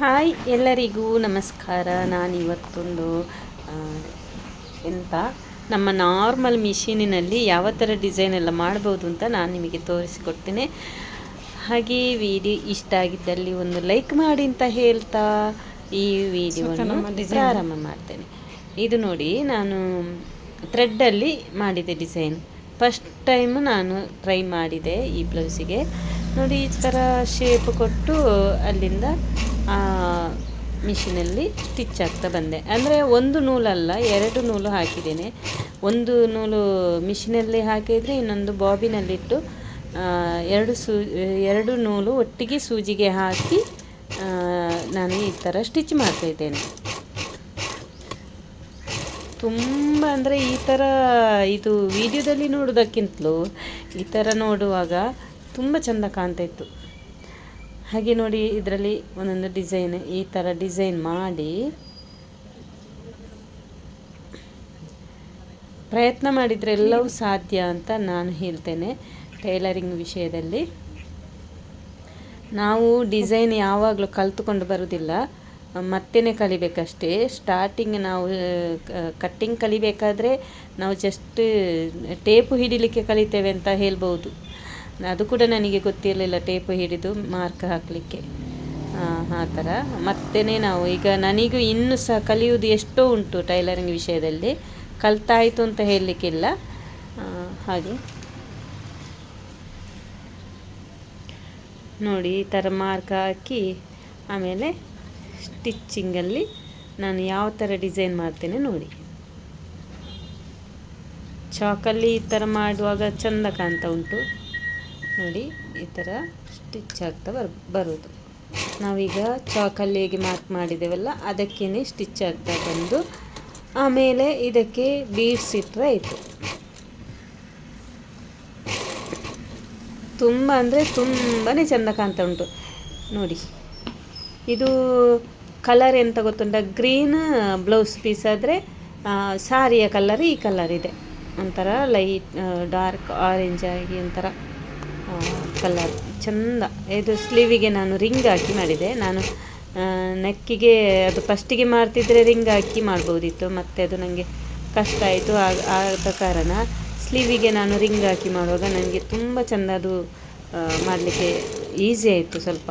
Hi ಎಲ್ಲರಿಗೂ ನಮಸ್ಕಾರ. ನಾನಿವತ್ತೊಂದು ಇವತ್ತೊಂದು ಎಂತ? ನಮ್ಮ ನಾರ್ಮಲ್ ಮಿಷಿನಿನಲ್ಲಿ ಯಾವ ಥರ ಡಿಸೈನ್ ಎಲ್ಲ ಮಾಡ್ಬೋದು ಅಂತ ನಾನು ನಿಮಗೆ ತೋರಿಸಿಕೊಡ್ತೇನೆ. ಹಾಗೆ ವಿಡಿಯೋ ಇಷ್ಟ ಆಗಿದ್ದಲ್ಲಿ ಒಂದು ಲೈಕ್ ಮಾಡಿ ಅಂತ ಹೇಳ್ತಾ ಈ ವಿಡಿಯೋವನ್ನು ಪ್ರಾರಂಭ ಮಾಡ್ತೇನೆ. ಇದು ನೋಡಿ ನಾನು ಥ್ರೆಡ್ಡಲ್ಲಿ ಮಾಡಿದೆ ಡಿಸೈನ್. ಫಸ್ಟ್ ಟೈಮ್ ನಾನು ಟ್ರೈ ಮಾಡಿದೆ ಈ ಬ್ಲೌಸಿಗೆ. ನೋಡಿ ಈ ಥರ ಶೇಪ್ ಕೊಟ್ಟು ಅಲ್ಲಿಂದ ಮಿಷಿನಲ್ಲಿ ಸ್ಟಿಚ್ ಆಗ್ತಾ ಬಂದೆ. ಅಂದರೆ ಒಂದು ನೂಲಲ್ಲ, ಎರಡು ನೂಲು ಹಾಕಿದ್ದೇನೆ. ಒಂದು ನೂಲು ಮಿಷಿನಲ್ಲಿ ಹಾಕಿದರೆ ಇನ್ನೊಂದು ಬಾಬಿನಲ್ಲಿಟ್ಟು ಎರಡು ಸೂ, ಎರಡು ನೂಲು ಒಟ್ಟಿಗೆ ಸೂಜಿಗೆ ಹಾಕಿ ನಾನು ಈ ಥರ ಸ್ಟಿಚ್ ಮಾಡ್ತಾಯಿದ್ದೇನೆ ತುಂಬ ಅಂದರೆ ಈ ಥರ ಇದು ವಿಡಿಯೋದಲ್ಲಿ ನೋಡೋದಕ್ಕಿಂತಲೂ ಈ ಥರ ನೋಡುವಾಗ ತುಂಬ ಚೆಂದ ಕಾಣ್ತಾ ಇತ್ತು. ಹಾಗೆ ನೋಡಿ ಇದರಲ್ಲಿ ಒಂದೊಂದು ಡಿಸೈನ್, ಈ ಥರ ಡಿಸೈನ್ ಮಾಡಿ ಪ್ರಯತ್ನ ಮಾಡಿದರೆ ಎಲ್ಲವೂ ಸಾಧ್ಯ ಅಂತ ನಾನು ಹೇಳ್ತೇನೆ ಟೈಲರಿಂಗ್ ವಿಷಯದಲ್ಲಿ. ನಾವು ಡಿಸೈನ್ ಯಾವಾಗಲೂ ಕಲ್ತುಕೊಂಡು ಬರುವುದಿಲ್ಲ ಮತ್ತೇ ಕಲಿಬೇಕಷ್ಟೇ. ಸ್ಟಾರ್ಟಿಂಗ್ ನಾವು ಕಟ್ಟಿಂಗ್ ಕಲಿಬೇಕಾದ್ರೆ ನಾವು ಜಸ್ಟ್ ಟೇಪು ಹಿಡಿಲಿಕ್ಕೆ ಕಲಿತೇವೆ ಅಂತ ಹೇಳ್ಬೋದು. ಅದು ಕೂಡ ನನಗೆ ಗೊತ್ತಿರಲಿಲ್ಲ ಟೇಪು ಹಿಡಿದು ಮಾರ್ಕ್ ಹಾಕಲಿಕ್ಕೆ. ಆ ಥರ. ಮತ್ತೇ ನಾವು, ಈಗ ನನಗೂ ಇನ್ನೂ ಸಹ ಕಲಿಯುವುದು ಎಷ್ಟೋ ಉಂಟು ಟೈಲರಿಂಗ್ ವಿಷಯದಲ್ಲಿ. ಕಲ್ತಾಯಿತು ಅಂತ ಹೇಳಲಿಕ್ಕಿಲ್ಲ. ಹಾಗೆ. ನೋಡಿ, ಈ ಥರ ಮಾರ್ಕ್ ಹಾಕಿ, ಆಮೇಲೆ ಸ್ಟಿಚ್ಚಿಂಗಲ್ಲಿ ನಾನು ಯಾವ ಥರ ಡಿಸೈನ್ ಮಾಡ್ತೇನೆ ನೋಡಿ. ಚಾಕಲ್ಲಿ ಈ ಥರ ಮಾಡುವಾಗ ಚಂದ ಕಾಣ್ತಾ ಉಂಟು. ನೋಡಿ, ಈ ಥರ ಸ್ಟಿಚ್ ಆಗ್ತಾ ಬರ್, ಬರೋದು. ನಾವೀಗ ಚಾಕಲ್ಲಿ ಹೇಗೆ ಮಾರ್ಕ್ ಮಾಡಿದ್ದೇವಲ್ಲ ಅದಕ್ಕೇ ಸ್ಟಿಚ್ ಆಗ್ತಾ ಬಂದು, ಆಮೇಲೆ ಇದಕ್ಕೆ ಬೀಡ್ಸ್ ಇಟ್ಟರೆ ಆಯಿತು. ತುಂಬ ಅಂದರೆ ತುಂಬಾ ಚೆಂದ ಕಾಣ್ತಾ ಉಂಟು. ನೋಡಿ, ಇದು ಕಲರ್ ಎಂತ ಗೊತ್ತುಂಟ? ಗ್ರೀನ್ ಬ್ಲೌಸ್ ಪೀಸ್ ಆದರೆ ಸಾರಿಯ ಕಲರ್ ಈ ಕಲರ್ ಇದೆ. ಒಂಥರ ಲೈಟ್ ಡಾರ್ಕ್ ಆರೆಂಜ್ ಆಗಿ ಒಂಥರ. ಕಲರ್. ಚಂದ. ಇದು ಸ್ಲೀವಿಗೆ ನಾನು ರಿಂಗ್ ಹಾಕಿ ಮಾಡಿದೆ. ನಾನು ನೆಕ್ಕಿಗೆ, ಅದು ಫಸ್ಟಿಗೆ ಮಾಡ್ತಿದ್ರೆ ರಿಂಗ್ ಹಾಕಿ ಮಾಡ್ಬೋದಿತ್ತು. ಮತ್ತು ಅದು ನನಗೆ ಕಷ್ಟ ಆಯಿತು. ಆದ ಕಾರಣ ಸ್ಲೀವಿಗೆ ನಾನು ರಿಂಗ್ ಹಾಕಿ ಮಾಡುವಾಗ ನನಗೆ ತುಂಬ ಚೆಂದ ಅದು ಮಾಡಲಿಕ್ಕೆ ಈಸಿ ಆಯಿತು ಸ್ವಲ್ಪ.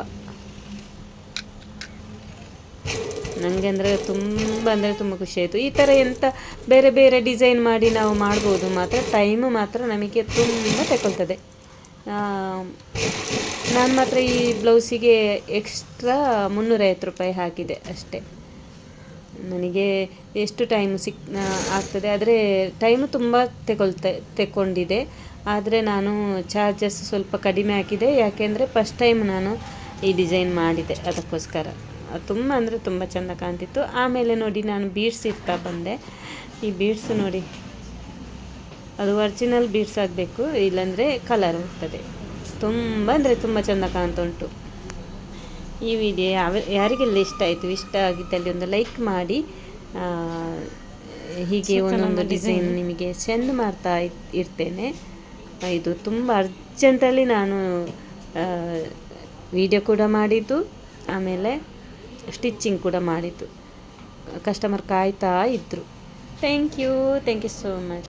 ನನಗೆ ಅಂದರೆ ತುಂಬ ಅಂದರೆ ತುಂಬ ಖುಷಿ ಆಯಿತು. ಈ ಥರ ಎಂಥ ಬೇರೆ ಬೇರೆ ಡಿಸೈನ್ ಮಾಡಿ ನಾವು ಮಾಡ್ಬೋದು ಮಾತ್ರ. ಟೈಮು ಮಾತ್ರ ನಮಗೆ ತುಂಬ ತಗೊಳ್ತದೆ ನಾನು ಮಾತ್ರ ಈ ಬ್ಲೌಸಿಗೆ ಎಕ್ಸ್ಟ್ರಾ ಮುನ್ನೂರೈವತ್ತು ರೂಪಾಯಿ ಹಾಕಿದೆ ಅಷ್ಟೇ. ನನಗೆ ಎಷ್ಟು ಟೈಮ್ ಸಿಕ್ ಆಗ್ತದೆ, ಆದರೆ ಟೈಮು ತುಂಬ ತಗೊಳ್ತೆ ತಗೊಂಡಿದೆ ಆದರೆ ನಾನು ಚಾರ್ಜಸ್ ಸ್ವಲ್ಪ ಕಡಿಮೆ ಹಾಕಿದೆ, ಯಾಕೆಂದರೆ ಫಸ್ಟ್ ಟೈಮ್ ನಾನು ಈ ಡಿಸೈನ್ ಮಾಡಿದೆ ಅದಕ್ಕೋಸ್ಕರ. ಅದು ತುಂಬ ಅಂದರೆ ತುಂಬ ಚೆಂದ ಕಾಣ್ತಿತ್ತು. ಆಮೇಲೆ ನೋಡಿ ನಾನು ಬೀಡ್ಸ್ ಇಡ್ತಾ ಬಂದೆ. ಈ ಬೀಡ್ಸ್ ನೋಡಿ. ಅದು ಒರ್ಜಿನಲ್ ಬೀಡ್ಸ್ ಆಗಬೇಕು ಇಲ್ಲಾಂದರೆ ಕಲರ್ ಹೋಗ್ತದೆ ತುಂಬ ಅಂದರೆ ತುಂಬ ಚೆಂದ ಕಾಣ್ತಾ ಉಂಟು. ಈ ವಿಡಿಯೋ ಯಾವ ಯಾರಿಗೆಲ್ಲ ಇಷ್ಟ ಆಯಿತು ಇಷ್ಟ ಆಗಿದ್ದಲ್ಲಿ ಒಂದು ಲೈಕ್ ಮಾಡಿ ಹೀಗೆ ಒಂದೊಂದು ಡಿಸೈನ್ ನಿಮಗೆ ಚೆಂದ ಮಾಡ್ತಾ ಇರ್- ಇರ್ತೇನೆ. ಇದು ತುಂಬ ಅರ್ಜೆಂಟಲ್ಲಿ ನಾನು ವಿಡಿಯೋ ಕೂಡ ಮಾಡಿದ್ದು ಆಮೇಲೆ ಸ್ಟಿಚ್ಚಿಂಗ್ ಕೂಡ ಮಾಡಿದ್ದು. ಕಸ್ಟಮರ್ ಕಾಯ್ತಾ ಇದ್ದರು thank you thank you so much